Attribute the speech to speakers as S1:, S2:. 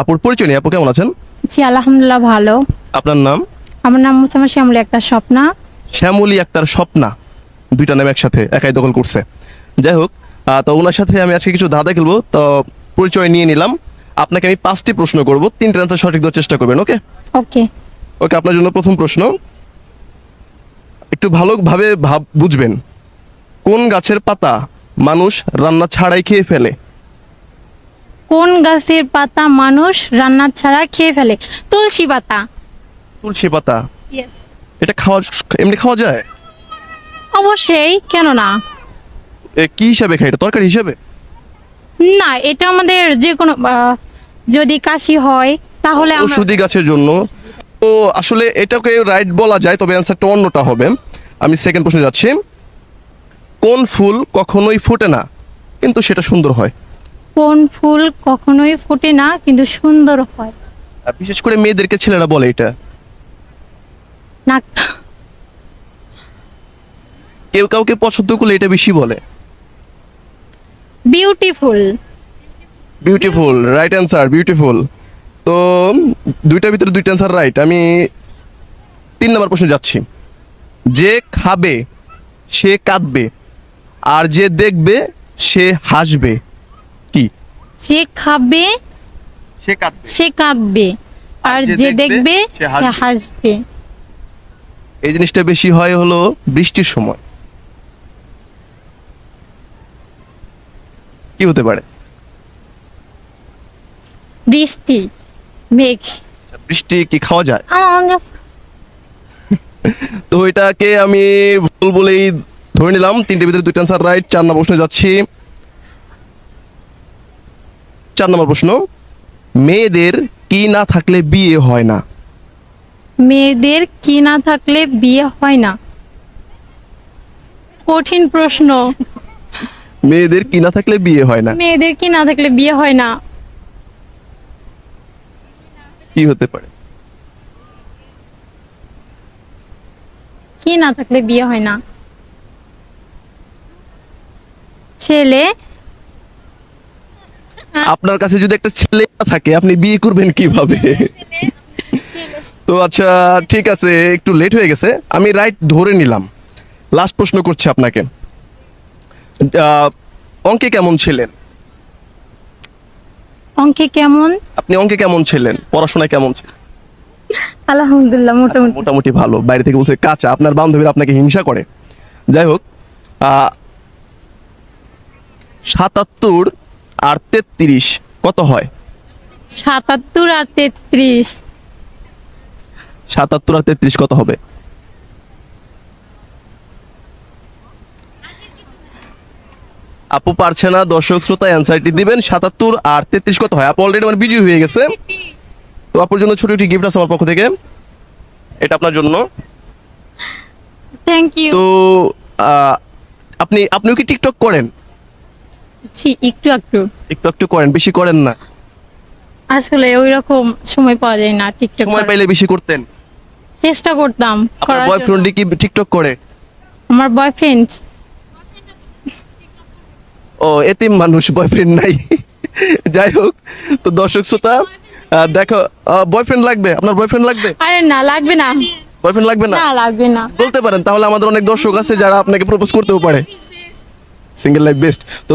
S1: আপুর পরিচয় নেই আপু কেমন আছেন?
S2: জি আলহামদুলিল্লাহ ভালো।
S1: আপনার নাম?
S2: আমার নাম হচ্ছে আমার শ্যামলী একটা স্বপ্না।
S1: শ্যামলী আক্তার স্বপ্না। দুইটা নাম একসাথে একাই দখল করছে। যাই হোক তো ওনার সাথে আমি আজকে কিছু ধাঁধা খেলব তো পরিচয় নিয়ে নিলাম। আপনাকে আমি পাঁচটি প্রশ্ন করব তিনটা অ্যান্সার সঠিক দেওয়ার চেষ্টা করবেন ওকে
S2: ওকে।
S1: ওকে আপনার জন্য প্রথম প্রশ্ন। একটু ভালোভাবে ভাব বুঝবেন। কোন গাছের পাতা মানুষ রান্না ছাড়াই খেয়ে ফেলে?
S2: কোন গাছের পাতা মানুষ রান্না ছাড়া খেয়ে ফেলে? তুলসী পাতা।
S1: তুলসী পাতা? এটা খাওয়া এমনি খাওয়া যায়?
S2: অবশ্যই কেন না?
S1: এ, কি হিসাবে খাই এটা? তরকারি হিসাবে?
S2: না এটা আমাদের যে কোনো যদি কাশি হয় তাহলে আমরা
S1: ওষুধি গাছের জন্য। তো আসলে এটাকে রাইট বলা যায় তবে অ্যান্সারটা অন্যটা হবে। আমি সেকেন্ড প্রশ্নে যাচ্ছি। কোন ফুল কখনোই ফোটে না কিন্তু সেটা সুন্দর হয়?
S2: কোন ফুল কখনোই ফোটে না কিন্তু সুন্দর হয়।
S1: আর বিশেষ করে মেয়েদেরকে ছেলেরা বলে এটা।
S2: না।
S1: কেউ কাউকে পছন্দ করলে এটা বেশি বলে।
S2: Beautiful
S1: beautiful right answer beautiful তো দুইটার ভিতরে দুইটা অ্যান্সার রাইট আমি তিন নম্বর প্রশ্নে যাচ্ছি। যে খাবে সে কাঁদবে আর যে দেখবে সে হাসবে।
S2: যে খাবে
S1: সে কাঁদবে।
S2: আর যে দেখবে সে হাসবে।
S1: এই জিনিসটা বেশি হয় হলো বৃষ্টির সময়। কি হতে পারে?
S2: বৃষ্টি মেঘ।
S1: বৃষ্টি কি খাওয়া যায়? তো এটাকে আমি ভুল বলেই ধরে নিলাম। তিনটে ভিতরে দুইটা আনসার রাইট চার নম্বর প্রশ্নে যাচ্ছি। চার নম্বর প্রশ্ন মেয়েদের কি না থাকলে বিয়ে হয় না?
S2: মেয়েদের কি না থাকলে বিয়ে হয় না? কঠিন প্রশ্ন।
S1: মেয়েদের কি না থাকলে বিয়ে হয় না?
S2: মেয়েদের কি না থাকলে বিয়ে হয় না?
S1: কি হতে পারে?
S2: কি না থাকলে বিয়ে হয় না? ছেলে
S1: আপনার কাছে যদি একটা ছেলে না থাকে আপনি বিয়ে করবেন কীভাবে? তো আচ্ছা ঠিক আছে একটু লেট হয়ে গেছে। আমি রাইট ধরে নিলাম। লাস্ট প্রশ্ন করছি আপনাকে। অঙ্কে কেমন ছিলেন?
S2: অঙ্কে কেমন?
S1: আপনি অঙ্কে কেমন ছিলেন? পড়াশোনায় কেমন ছিলেন?
S2: আলহামদুলিল্লাহ মোটামুটি।
S1: মোটামুটি ভালো। বাইরে থেকে বলছে কাঁচা। আপনার বান্ধবীরা আপনাকে হিংসা করে। যাই হোক আহ, সাতাত্তর আর তেত্রিশ কত হয়?
S2: সাতাত্তর আর তেত্রিশ।
S1: সাতাত্তর আর তেত্রিশ কত হবে? আপু পারছে না দর্শক শ্রোতা অ্যান্সারটি দিবেন সাতাত্তর আর তেত্রিশ কত হয়? আপু অলরেডি মানে বিজয়ী হয়ে গেছে। তো আপুর জন্য ছোট একটি গিফট আছে আমার পক্ষ থেকে। এটা আপনার জন্য।
S2: থ্যাংক ইউ
S1: তো আপনি আপনিও কি টিকটক করেন?
S2: জি একটু একটু।
S1: একটু একটু করেন বেশি করেন না।
S2: আসলে ওই রকম সময় পাওয়া যায় না টিকটক
S1: সময় পাইলে বেশি করতেন।
S2: চেষ্টা করতাম
S1: আপনার
S2: করার
S1: বয়ফ্রেন্ড
S2: জন্য।
S1: কি টিকটক করে?
S2: আমার বয়ফ্রেন্ড
S1: ও এতিম মানুষ বয়ফ্রেন্ড নাই। যাই হোক তো দর্শক শ্রোতা আহ, দেখো বয়ফ্রেন্ড লাগবে? আপনার বয়ফ্রেন্ড লাগবে?
S2: আরে না লাগবে না।
S1: বয়ফ্রেন্ড লাগবে না?
S2: না লাগবে না।
S1: বলতে পারেন তাহলে আমাদের অনেক দর্শক আছে যারা আপনাকে প্রপোজ করতেও পারে। সিঙ্গেল লাইফ বেস্ট তো